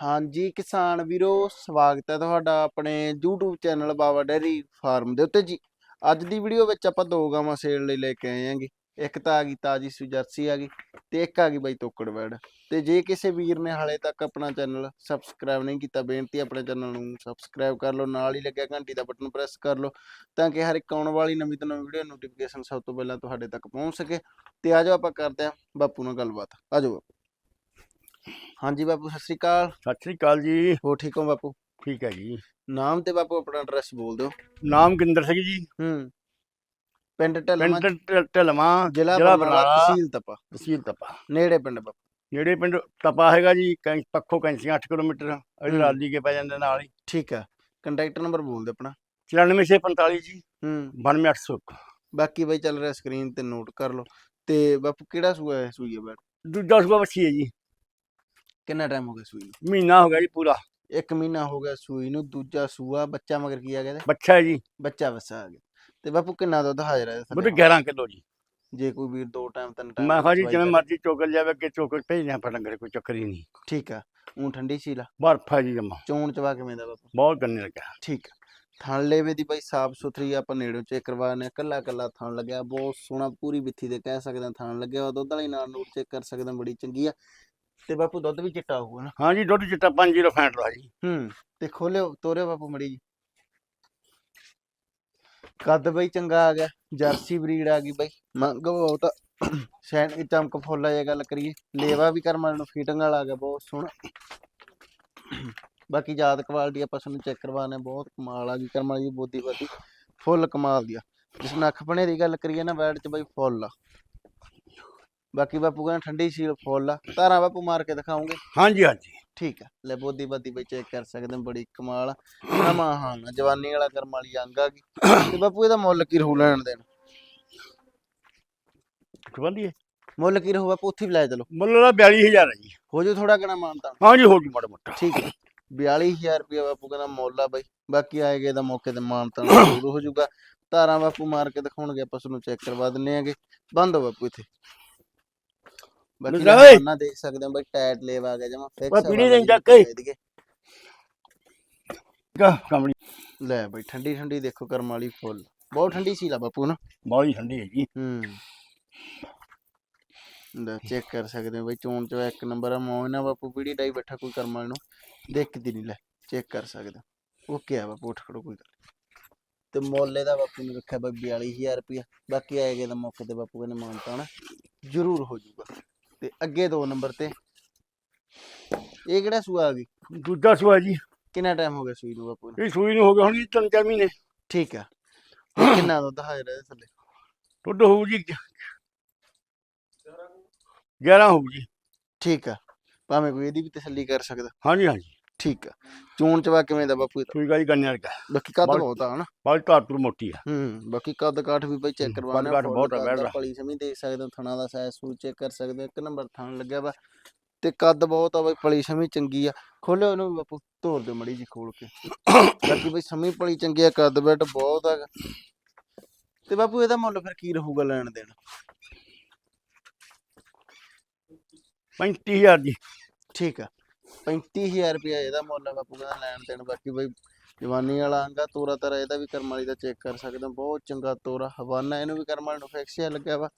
ਹਾਂਜੀ, ਕਿਸਾਨ ਵੀਰੋ, ਸਵਾਗਤ ਹੈ ਤੁਹਾਡਾ ਆਪਣੇ YouTube channel Baba dairy farm ਦੇ ਉੱਤੇ ਜੀ। ਅੱਜ ਦੀ ਵੀਡੀਓ ਵਿੱਚ ਆਪਾਂ ਦੋ ਗਾਵਾਂ ਸੇਲ ਲਈ ਲੈ ਕੇ ਆਏ ਆਂਗੇ ਇੱਕ ਤਾਂ ਆ ਗਈ ਤਾਜੀ ਸੂ ਜਰਸੀ ਆ ਗਈ ਤੇ ਇੱਕ ਆ ਗਈ ਬਾਈ ਤੋਕੜ ਵੈੜ। ਤੇ ਜੇ ਕਿਸੇ ਵੀਰ ਨੇ ਹਾਲੇ ਤੱਕ ਆਪਣਾ ਚੈਨਲ ਸਬਸਕ੍ਰਾਈਬ ਨਹੀਂ ਕੀਤਾ, ਬੇਨਤੀ ਆਪਣੇ ਚੈਨਲ ਨੂੰ ਸਬਸਕ੍ਰਾਈਬ ਕਰ ਲਓ, ਨਾਲ ਹੀ ਲੱਗਿਆ ਘੰਟੀ ਦਾ ਬਟਨ ਪ੍ਰੈਸ ਕਰ ਲਓ, ਤਾਂ ਕਿ ਹਰ ਇੱਕ ਆਉਣ ਵਾਲੀ ਨਵੀਂ ਤੋਂ ਨਵੀਂ ਵੀਡੀਓ ਨੋਟੀਫਿਕੇਸ਼ਨ ਸਭ ਤੋਂ ਪਹਿਲਾਂ ਤੁਹਾਡੇ ਤੱਕ ਪਹੁੰਚ ਸਕੇ। ਤੇ ਆਜੋ ਆਪਾਂ ਕਰਦੇ ਹਾਂ ਬਾਪੂ ਨਾਲ ਗੱਲਬਾਤ। ਆਜੋ ਬਾਪੂ। ਹਾਂਜੀ ਬਾਪੂ ਸਤਿ ਸ਼੍ਰੀ ਅਕਾਲ। ਸਤਿ ਸ੍ਰੀ ਅਕਾਲ ਜੀ। ਹੋ ਠੀਕ ਹੋ ਬਾਪੂ? ਠੀਕ ਹੈ ਜੀ। ਨਾਮ ਤੇ ਬਾਪੂ ਆਪਣਾ ਐਡਰੈਸ ਬੋਲ ਦਿਓ। ਨਾਮ ਗਿੰਦਰ ਸਿੰਘ ਜੀ। ਹੂੰ। ਪਿੰਡ ਢਲਮਾ ਪਿੰਡ ਜ਼ਿਲ੍ਹਾ ਬਰਨਾਲਾ ਤਹਿਸੀਲ ਤਪਾ। ਤਹਿਸੀਲ ਤਪਾ। ਨੇੜੇ ਪਿੰਡ ਬਾਪੂ। ਜਿਹੜੇ ਪਿੰਡ ਤਪਾ ਹੈਗਾ ਜੀ ਪੱਖੋ ਕੈਂਸੀਆਂ 8 ਕਿਲੋਮੀਟਰ ਅਜੇ ਹੂੰ। ਰਾਲੀ ਕੇ ਪੈ ਜਾਂਦੇ ਨਾਲ ਹੀ। ਠੀਕ ਆ ਕੰਟੈਕਟ ਨੰਬਰ ਬੋਲ ਦੇ ਆਪਣਾ। 94645 ਜੀ। ਹੂੰ। 92801 ਬਾਕੀ ਬਾਈ ਚੱਲ ਰਿਹਾ ਸਕਰੀਨ ਤੇ ਨੋਟ ਕਰ ਲਓ। ਤੇ ਬਾਪੂ ਕਿਹੜਾ ਸੂਆ ਹੈ ਸੂਈ ਹੈ ਬੈਠ ਦੂਜਾ ਸੂਆ ਬੱਚੀ ਹੈ ਜੀ। ਕਿੰਨਾ ਟਾਈਮ ਹੋ ਗਿਆ ਸੂਈ ਨੂੰ? ਮਹੀਨਾ ਹੋ ਗਿਆ ਜੀ ਪੂਰਾ। ਇੱਕ ਮਹੀਨਾ ਹੋ ਗਿਆ ਸੂਈ ਨੂੰ ਦੂਜਾ ਸੂਆ ਬੱਚਾ ਮਗਰ ਕੀ ਆ ਗਿਆ ਇਹਦੇ? ਬੱਚਾ ਹੈ ਜੀ। ਬੱਚਾ ਵਸਾ ਆ ਗਿਆ। ਤੇ ਬਾਪੂ ਕਿੰਨਾ ਦੁੱਧ ਹਾਜ਼ਰ ਹੈ ਇਹਦੇ ਬੁੱਢ ਥੱਲੇ? 11 ਕਿਲੋ ਜੀ। ਜੇ ਕੋਈ ਵੀਰ ਦੋ ਟਾਈਮ ਤਿੰਨ ਟਾਈਮ ਮੈਂ ਕਿਹਾ ਜੀ ਜਿਵੇਂ ਮਰਜ਼ੀ ਚੋਕਲ ਜਾਵੇ ਅੱਗੇ ਚੋਕਲ ਭੇਜਦੇ ਆਪਾਂ ਡੰਗਰ ਕੋਈ ਚੱਕਰ ਹੀ ਨਹੀਂ। ਠੀਕ ਆ ਉਹ ਠੰਡੀ ਸੀਲਾ ਬਰਫ ਹੈ ਜੀ ਜਮਾ। ਚੋਣ ਚਵਾ ਕਿਵੇਂ ਦਾ ਬਾਪੂ? ਬਹੁਤ ਗੰਨੇ ਲੱਗਾ। ਠੀਕ ਆ। ਥਣ ਲੇਵੇ ਦੀ ਬਾਈ ਸਾਫ਼ ਸੁਥਰੀ ਆਪਾਂ ਨੇੜੋਂ ਚੈੱਕ ਕਰਵਾਣੇ ਕੱਲਾ ਕੱਲਾ ਥਣ ਲੱਗਿਆ ਬਹੁਤ ਸੋਹਣਾ ਪੂਰੀ ਬਿੱਥੀ ਦੇ ਕਹਿ ਸਕਦੇ ਹਾਂ ਥਣ ਲੱਗਿਆ ਵਾ ਦੁੱਧ ਵਾਲੀ ਨਾਲ ਨੂਰ ਚੈੱਕ ਕਰ ਸਕਦੇ ਹਾਂ ਬੜੀ ਚੰਗੀ ਆ। ਤੇ ਬਾਪੂ ਦੁੱਧ ਵੀ ਚਿੱਟਾ ਹੋਊਗਾ ਨਾ। ਹਾਂ ਜੀ ਦੁੱਧ ਚਿੱਟਾ 5 ਕਿਲੋ ਫੈਂਟ ਦਾ ਜੀ। ਹੂੰ ਤੇ ਖੋਲਿਓ ਤੋਰਿਓ ਬਾਪੂ ਮੜੀ ਜੀ। ਕੱਦ ਬਈ ਚੰਗਾ ਆ ਗਿਆ ਜਰਸੀ ਬਰੀਡ ਆ ਗਈ ਬਈ। ਮੰਗ ਬਹੁਤ ਸ਼ੈਨ ਇਹ ਚਮਕ ਫੁੱਲਾ ਜੇ ਗੱਲ ਕਰੀਏ। ਲੇਵਾ ਵੀ ਕਰਮਾਂ ਨੂੰ ਫੀਟਿੰਗ ਵਾਲਾ ਆ ਗਿਆ ਬਹੁਤ ਸੋਹਣਾ। ਬਾਕੀ ਜਾਤ ਕੁਆਲਿਟੀ ਆਪਾਂ ਤੁਹਾਨੂੰ ਚੈੱਕ ਕਰਵਾਣੇ ਬਹੁਤ ਕਮਾਲ ਆ ਗਈ ਕਰਮਾਂ ਦੀ ਬੋਦੀ ਬਾਦੀ ਫੁੱਲ ਕਮਾਲ ਦੀ ਆ। ਜਿਸ ਨੱਖ ਬਣੇ ਦੀ ਗੱਲ ਕਰੀਏ ਨਾ ਬੈਡ ਚ ਬਈ ਫੁੱਲ ਆ। ਬਾਕੀ ਬਾਪੂ ਕਹਿੰਦਾ ਠੰਡੀ ਸੀਲ ਫੁੱਲ ਆ। ਧਾਰਾਂ ਬਾਪੂ ਮਾਰ ਕੇ ਦਿਖਾਉਂਗੇ। ਹਾਂ ਜੀ ਹਾਂ ਜੀ ਠੀਕ ਆ। ਲੈ ਬੋਦੀ ਬਾਦੀ ਵਿੱਚ ਚੈੱਕ ਕਰ ਸਕਦੇ ਹਾਂ ਬੜੀ ਕਮਾਲ ਆ। ਨਵਾਂ ਹਾਂ ਜਵਾਨੀ ਵਾਲਾ ਕਰਮ ਵਾਲੀ ਅੰਗ ਆ ਗਈ। ਤੇ ਬਾਪੂ ਇਹਦਾ ਮੁੱਲ ਕੀ ਰਹੂ ਲੈਣ ਦੇਣ? ਖਵੰਦੀਏ ਮੁੱਲ ਕੀ ਰਹੂ ਬਾਪੂ? ਉੱਥੇ ਵੀ ਲੈ ਚਲੋ। ਮੁੱਲ ਦਾ 42000 ਹੈ ਜੀ। ਹੋ ਜੂ ਥੋੜਾ ਘਣਾ ਮਾਨਤਾ ਹਾਂ ਜੀ ਹੋ ਜੀ ਮਾੜਾ ਮੋਟਾ। ਠੀਕ ਹੈ 42000 ਰੁਪਏ ਬਾਪੂ ਕਹਿੰਦਾ ਮੁੱਲ ਆ ਬਾਈ। ਬਾਕੀ ਆਏਗੇ ਦਾ ਮੌਕੇ ਤੇ ਮਾਨਤਾ ਜ਼ਰੂਰ ਹੋ ਜਾਊਗਾ ਧਾਰਾਂ ਬਾਪੂ ਮਾਰ ਕੇ ਦਿਖਾਉਣਗੇ ਆਪਾਂ ਤੁਹਾਨੂੰ ਚੈੱਕ ਕਰਵਾ ਦਿੰਨੇ ਆਗੇ। ਬੰਦ ਹੋ ਬਾਪੂ ਇੱਥੇ। ਬਾਕੀ। ਨਾ ਦੇਖ ਸਕਦੇ ਹਾਂ ਬਾਈ ਟਾਇਟ ਲੇਵ ਆ ਗਿਆ ਜਮਾ ਓਏ ਪੀੜੀ ਦੇ ਚੱਕ ਕੇ। ਕਮੜੀ ਲੈ ਬਾਈ ਠੰਡੀ ਠੰਡੀ ਦੇਖੋ ਕਰਮ ਵਾਲੀ ਫੁੱਲ। ਬਹੁਤ ਠੰਡੀ ਸੀ ਲਾ ਬਾਪੂ ਨਾ। ਬਹੁਤ ਹੀ ਠੰਡੀ ਹੈ ਜੀ ਹੂੰ। ਲੈ ਚੈੱਕ ਕਰ ਸਕਦੇ ਹੋ ਬਈ ਚੋਣ ਚੋ ਇੱਕ ਨੰਬਰ ਆ ਮੌਜ ਨਾ ਬਾਪੂ ਪੀੜੀ ਡਾਈ ਬੈਠਾ ਕੋਈ ਕਰਮ ਵਾਲੇ ਨੂੰ। ਦੇਖਦੀ ਨਹੀਂ ਲੈ ਚੈੱਕ ਕਰ ਸਕਦੇ ਹੋ। ਓਕੇ ਆ ਬਾਪੂ ਉੱਠ ਖੜੋ ਕੋਈ ਗੱਲ ਨੀ। ਤੇ ਮੁੱਲ ਇਹਦਾ ਬਾਪੂ ਨੇ ਰੱਖਿਆ ਬਈ 42000 ਰੁਪਇਆ ਬਾਕੀ ਆਏਗੇ ਤਾਂ ਮੌਕੇ ਤੇ ਬਾਪੂ ਕਹਿੰਦੇ ਮਾਨਤਾ ਨਾ ਜ਼ਰੂਰ ਹੋ ਜਾਊਗਾ। ਤੇ ਅੱਗੇ ਦੋ ਨੰਬਰ ਤੇ। ਇਹ ਕਿਹੜਾ ਸੂਆ ਆ ਗਈ? ਦੂਜਾ ਸੂਆ ਜੀ। ਕਿੰਨਾ ਟਾਈਮ ਹੋ ਗਿਆ ਸੂਈ ਨੂੰ ਬਾਪੂ ਨੂੰ? ਇਹ ਸੂਈ ਨੂੰ ਹੋ ਗਿਆ ਹੁਣ ਜੀ ਤਿੰਨ ਚਾਰ ਮਹੀਨੇ। ਠੀਕ ਆ। ਤੇ ਕਿੰਨਾ ਦੁੱਧ ਹਾਜ਼ਰ ਹੈ ਇਹਦੇ ਥੱਲੇ? ਦੁੱਧ ਹੋਊ ਜੀ 11 ਹੋਊ ਜੀ। ਠੀਕ ਆ। ਭਾਵੇਂ ਕੋਈ ਇਹਦੀ ਵੀ ਤਸੱਲੀ ਕਰ ਸਕਦਾ। ਹਾਂ ਜੀ ਹਾਂ ਜੀ ਠੀਕ ਆ। ਚੋਣ ਚਵਾ ਕਿਵੇਂ ਦਾ ਬਾਪੂ ਇਹਦਾ? ਸੂਈ ਗਾਈ ਗੰਨੇ ਵਰਗਾ। ਬਾਕੀ ਕੱਦ ਬਹੁਤ- ਬਹੁਤ ਆ ਹਨਾ? ਬਹੁਤ ਘਾਟੂ ਮੋਟੀ ਆ। ਹੂੰ ਬਾਕੀ ਕੱਦ ਕਾਠ ਵੀ ਬਈ ਚੈੱਕ ਕਰਵਾਉਣਾ ਕੱਦ ਕਾਠ ਬਹੁਤ ਆ, ਬੈਠ ਪਲੀ ਸਮੀ ਦੇਖ ਸਕਦੇ ਹੋ ਥਣਾ ਦਾ ਸਾਈਜ਼ ਸੂ ਚੈੱਕ ਕਰ ਸਕਦੇ ਹੋ ਇੱਕ ਨੰਬਰ ਥਣ ਲੱਗਿਆ ਵਾ। ਤੇ ਕੱਦ ਬਹੁਤ ਆ ਬਈ ਪਲੀ ਸਮੀ ਚੰਗੀ ਆ। ਖੋਲਿਓ ਇਹਨੂੰ ਵੀ ਬਾਪੂ ਤੋੜ ਦਿਓ ਮੜੀ ਜੀ ਖੋਲ ਕੇ। ਬਾਕੀ ਬਈ ਸਮੀ ਪਲੀ ਚੰਗੀ ਆ ਕੱਦ ਬੈਟ ਬਹੁਤ ਆ। ਤੇ ਬਾਪੂ ਇਹਦਾ ਮੁੱਲ ਫਿਰ ਕੀ ਰਹੂਗਾ ਲੈਣ ਦੇਣ? 35000 ਜੀ। ਠੀਕ ਆ। 35000 ਰੁਪਇਆ ਇਹਦਾ ਮੁੱਲ ਆ ਬਾਪੂ ਕਹਿੰਦਾ ਲੈਣ ਦੇਣ ਬਾਕੀ ਬਈ ਜਵਾਨੀ ਵਾਲਾ ਅੰਗਾ ਤੋਰਾ ਤਰਾ ਇਹਦਾ ਵੀ ਕਰਮ ਵਾਲੀ ਦਾ ਚੈੱਕ ਕਰ ਸਕਦੇ ਹੋ ਬਹੁਤ ਚੰਗਾ ਤੋਰਾ ਹਵਾਨਾ ਇਹਨੂੰ ਵੀ ਕਰਮ ਵਾਲੀ ਨੂੰ ਫਿਕਸਿਆ ਲੱਗਿਆ ਵਾ।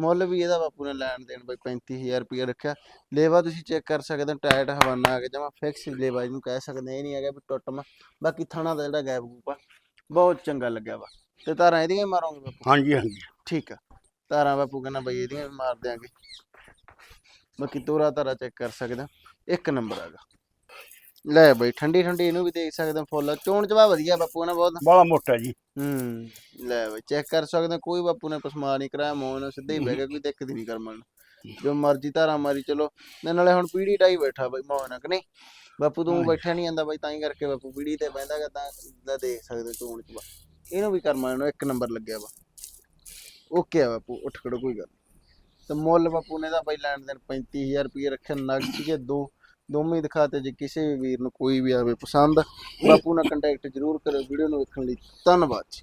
ਮੁੱਲ ਵੀ ਇਹਦਾ ਬਾਪੂ ਨੇ ਲੈਣ ਦੇਣ ਬਈ 35000 ਰੁਪਇਆ ਰੱਖਿਆ। ਲੇਵਾ ਤੁਸੀਂ ਚੈੱਕ ਕਰ ਸਕਦੇ ਹੋ ਟਾਇਟ ਹਵਾਨਾ ਆ ਗਿਆ ਜਮਾ ਫਿਕਸ ਲੇਵਾ ਇਹਨੂੰ ਕਹਿ ਸਕਦੇ ਇਹ ਨਹੀਂ ਹੈਗਾ ਵੀ ਟੁੱਟਮਾ ਬਾਕੀ ਥਣਾ ਦਾ ਜਿਹੜਾ ਗੈਪ ਗੂਪ ਆ ਬਹੁਤ ਚੰਗਾ ਲੱਗਿਆ ਵਾ। ਤੇ ਤਾਰਾਂ ਇਹਦੀਆਂ ਹੀ ਮਾਰੋਗੇ ਬਾਪੂ? ਹਾਂ ਜੀ ਹਾਂ ਜੀ ਠੀਕ ਆ। ਤਾਰਾਂ ਬਾਪੂ ਕਹਿੰਦਾ ਬਈ ਇਹਦੀਆਂ ਵੀ ਮਾਰ ਦਿਆਂਗੇ। ਬਾਕੀ ਤੋਰਾ ਤਾਰਾ ਚੈੱਕ ਕਰ ਸਕਦੇ ਹੋ। ਇੱਕ ਨੰਬਰ ਹੈਗਾ। ਲੈ ਬਈ ਠੰਡੀ ਠੰਡੀ ਇਹਨੂੰ ਵੀ ਦੇਖ ਸਕਦੇ ਹੋ ਫੁੱਲ। ਚੋਣ ਚਵਾ ਵਧੀਆ ਬਾਪੂ ਨਾ ਬਹੁਤ। ਬੜਾ ਮੋਟਾ ਜੀ। ਹੂੰ ਲੈ ਬਈ ਚੈੱਕ ਕਰ ਸਕਦੇ ਹੋ, ਕੋਈ ਬਾਪੂ ਨੇ ਪਸਮਾ ਨਹੀਂ ਕਰਾਇਆ ਮੋਹ ਨਾਲ ਸਿੱਧਾ ਹੀ ਬਹਿ ਗਿਆ ਕੋਈ ਦਿੱਕਤ ਨਹੀਂ ਕਰਮਣ ਨੂੰ। ਜੋ ਮਰਜ਼ੀ ਧਾਰਾ ਮਾਰੀ ਚਲੋ। ਤੇ ਨਾਲੇ ਹੁਣ ਪੀੜੀ ਟਾਈ ਬੈਠਾ ਬਈ ਕਿ ਨਹੀਂ? ਬਾਪੂ ਤੂੰ। ਬੈਠਾ ਨਹੀਂ ਜਾਂਦਾ ਬਈ ਤਾਂ ਹੀ ਕਰਕੇ ਬਾਪੂ ਪੀੜੀ ਤੇ ਬਹਿੰਦਾ ਗਾ ਤਾਂ ਦਾ ਦੇਖ ਸਕਦੇ ਚੋਣ ਚਵਾ ਇਹਨੂੰ ਵੀ ਕਰਮਣ ਨੂੰ ਇੱਕ ਨੰਬਰ ਲੱਗਿਆ ਵਾ। ਓਕੇ ਆ ਬਾਪੂ ਉੱਠ ਖੜੋ ਕੋਈ ਗੱਲ। ਤੇ ਮੁੱਲ ਬਾਪੂ ਨੇ ਤਾਂ ਬਈ ਲੈਣ ਦੇਣ 35000 ਰੁਪਏ ਰੱਖਿਆ ਨਗ ਸੀਗੇ ਦੋ। ਦੋਵੇਂ ਦਿਖਾਤੇ ਜੇ ਕਿਸੇ ਵੀ ਵੀਰ ਨੂੰ ਕੋਈ ਵੀ ਆਵੇ ਪਸੰਦ, ਬਾਪੂ ਨਾਲ ਕੰਟੈਕਟ ਜ਼ਰੂਰ ਕਰਿਓ ਵੀਡੀਓ ਨੂੰ ਵੇਖਣ ਲਈ ਧੰਨਵਾਦ ਜੀ।